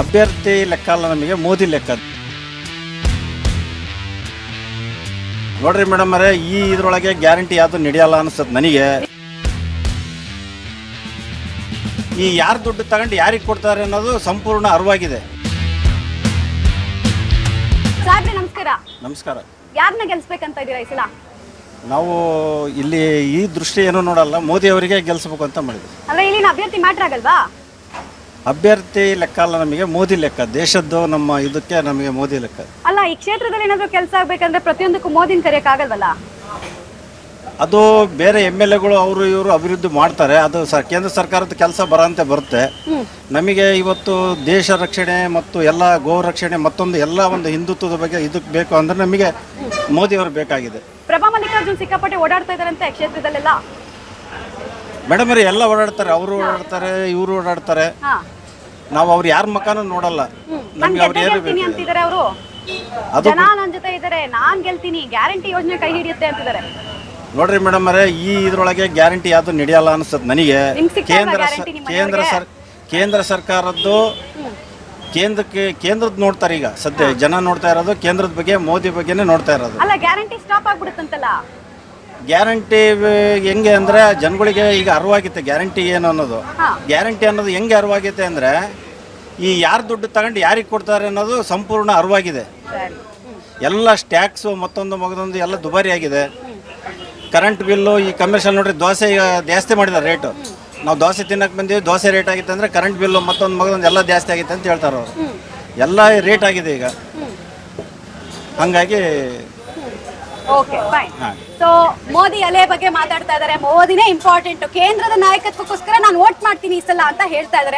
ಅಭ್ಯರ್ಥಿ ಲೆಕ್ಕ ಅಲ್ಲ ನಮಗೆ ಮೋದಿ ಲೆಕ್ಕ. ನೋಡ್ರಿ ಮೇಡಮ್ ಅವರೇ ಈ ಇದ್ರೊಳಗೆ ಗ್ಯಾರಂಟಿ ಯಾವುದು ನಡೆಯಲ್ಲ ಅನಿಸ್ತದೆ ನನಗೆ. ಈ ಯಾರು ದುಡ್ಡು ತಗೊಂಡು ಯಾರಿಗೆ ಕೊಡ್ತಾರೆ ಅನ್ನೋದು ಸಂಪೂರ್ಣ ಅರಿವಾಗಿದೆ. ಸಾಹೇಬ್ರೆ ನಮಸ್ಕಾರ. ನಮಸ್ಕಾರ. ಯಾರನ್ನ ಗೆಲ್ಸ್ಬೇಕಂತ ಇದೀರಾ ಈ ಸಲ? ನಾವು ಇಲ್ಲಿ ಈ ದೃಷ್ಟಿ ಏನು ನೋಡಲ್ಲ ಮೋದಿ ಅವರಿಗೆ ಗೆಲ್ಲಿಸ್ಬೇಕು ಅಂತ ಮಾಡಿದ್ವಿ. ಅಲ್ಲ ಇಲ್ಲಿನ ಅಭ್ಯರ್ಥಿ ಮ್ಯಾಟ್ರ್ ಆಗಲ್ವಾ? ಅಭ್ಯರ್ಥಿ ಲೆಕ್ಕ ಅಲ್ಲ ನಮಗೆ ಮೋದಿ ಲೆಕ್ಕ. ದೇಶದ್ದು ನಮ್ಮ ಇದಕ್ಕೆ ನಮಗೆ ಮೋದಿ ಲೆಕ್ಕ. ಅಲ್ಲ ಈ ಕ್ಷೇತ್ರದಲ್ಲಿ ಏನಾದರೂ ಕೆಲಸ ಆಗ್ಬೇಕಂದ್ರೆ ಪ್ರತಿಯೊಂದಕ್ಕೂ ಮೋದಿನ ಕರೆಯೋಕ್ಕಾಗಲ್ವಲ್ಲ ಅದು ಬೇರೆ ಎಂ ಎಲ್ ಎಗಳು ಅವರು ಇವರು ಅಭಿವೃದ್ಧಿ ಮಾಡ್ತಾರೆ. ಅದು ಸರ್ ಕೇಂದ್ರ ಸರ್ಕಾರದ ಕೆಲಸ ಬರಂತೆ ಬರುತ್ತೆ. ನಮಗೆ ಇವತ್ತು ದೇಶ ರಕ್ಷಣೆ ಮತ್ತು ಎಲ್ಲ ಗೋ ರಕ್ಷಣೆ ಮತ್ತೊಂದು ಎಲ್ಲ ಒಂದು ಹಿಂದುತ್ವದ ಬಗ್ಗೆ ಇದಕ್ಕೆ ಬೇಕು ಅಂದ್ರೆ ನಮಗೆ ಮೋದಿ ಅವರು ಬೇಕಾಗಿದೆ. ಪ್ರಭಾ ಮಲ್ಲಿಕಾರ್ಜುನ್ ಸಿಕ್ಕಾಪಟ್ಟೆ ಓಡಾಡ್ತಾ ಇದ್ದಾರೆ ಕ್ಷೇತ್ರದಲ್ಲೆಲ್ಲ? ಮೇಡಮ್ ಅವರು ಎಲ್ಲ ಓಡಾಡ್ತಾರೆ. ಅವರು ಓಡಾಡ್ತಾರೆ ಇವರು ಓಡಾಡ್ತಾರೆ. ನಾವು ಅವ್ರು ಯಾರ ಮಕಾನು ನೋಡಲ್ಲ. ನಮ್ಗೆ ಅವ್ರು ಏನು ಗೆಲ್ತೀನಿ ಬೇಕು? ಅಂತಿದ್ದಾರೆ ಅವರು? ಅದು ಜನ ನನ್ ಜೊತೆ ಇದಾರೆ ನಾನ್ ಗೆಲ್ತೀನಿ ಗ್ಯಾರಂಟಿ ಯೋಜನೆ ಕೈ ಹಿಡಿಯುತ್ತೆ ಅಂತಿದ್ದಾರೆ ನೋಡ್ರಿ ಮೇಡಮ್ ಅವರೇ ಈ ಇದ್ರೊಳಗೆ ಗ್ಯಾರಂಟಿ ಯಾವುದು ನಡೆಯಲ್ಲ ಅನ್ಸುತ್ತೆ ನನಗೆ. ನಿಮ್ಗ್ ಸಿಗ್ತಾ ಇಲ್ವಾ ಕೇಂದ್ರ ಸ- guarantee ನಿಮ್ಮ ಕೇಂದ್ರ ಮನೆಯವ್ರಿಗೆ? ಸರ್ ಕೇಂದ್ರ ಸರ್ಕಾರದ್ದು ಕೇಂದ್ರಕ್ಕೆ ಕೇಂದ್ರದ್ ನೋಡ್ತಾರೆ ಈಗ ಸದ್ಯ. ಜನ ನೋಡ್ತಾ ಇರೋದು ಕೇಂದ್ರದ ಬಗ್ಗೆ ಮೋದಿ ಬಗ್ಗೆನೇ ನೋಡ್ತಾ ಇರೋದು. ಅಲ್ಲ ಗ್ಯಾರಂಟಿ ಸ್ಟಾಪ್ ಆಗ್ಬಿಡುತ್ತಂತಲ್ಲ? ಗ್ಯಾರಂಟಿ ಹೆಂಗೆ ಅಂದ್ರೆ ಜನಗಳಿಗೆ ಈಗ ಅರಿವಾಗುತ್ತೆ ಗ್ಯಾರಂಟಿ ಏನು ಅನ್ನೋದು. ಹಾ. ಗ್ಯಾರಂಟಿ ಅನ್ನೋದು ಹೆಂಗೆ ಅರಿವಾಗೈತೆ ಅಂದ್ರೆ ಈ ಯಾರು ದುಡ್ಡು ತಗೊಂಡು ಯಾರಿಗೆ ಕೊಡ್ತಾರೆ ಅನ್ನೋದು ಸಂಪೂರ್ಣ ಅರಿವಾಗಿದೆ. ಎಲ್ಲ ಸ್ಟ್ಯಾಕ್ಸು ಮತ್ತೊಂದು ಮಗದೊಂದು ಎಲ್ಲ ದುಬಾರಿ ಆಗಿದೆ. ಕರೆಂಟ್ ಬಿಲ್ಲು ಈ ಕಮರ್ಷಿಯಲ್ ನೋಡ್ರಿ ದೋಸೆ ಈಗ ಜಾಸ್ತಿ ಮಾಡಿದ್ದಾರೆ ರೇಟು. ನಾವು ದೋಸೆ ತಿನ್ನಕ್ಕೆ ಬಂದೀವಿ ದೋಸೆ ರೇಟ್ ಆಗಿತ್ತು ಅಂದರೆ ಕರೆಂಟ್ ಬಿಲ್ಲು ಮತ್ತೊಂದು ಮಗದೊಂದು ಎಲ್ಲ ಜಾಸ್ತಿ ಆಗಿತ್ತು ಅಂತ ಹೇಳ್ತಾರೆ ಅವರು. ಎಲ್ಲ ರೇಟ್ ಆಗಿದೆ ಈಗ. ಹಾಗಾಗಿ ಓಕೆ ಫೈನ್. ಸೊ ಮೋದಿ ಅಲೆ ಬಗ್ಗೆ ಮಾತಾಡ್ತಾ ಇದಾರೆ. ಮೋದಿನೇ ಇಂಪಾರ್ಟೆಂಟ್ ಕೇಂದ್ರದ ನಾಯಕತ್ವಕ್ಕೋಸ್ಕರ ನಾನು ವೋಟ್ ಮಾಡ್ತೀನಿ ಈ ಸಲ ಅಂತ ಹೇಳ್ತಾ ಇದಾರೆ.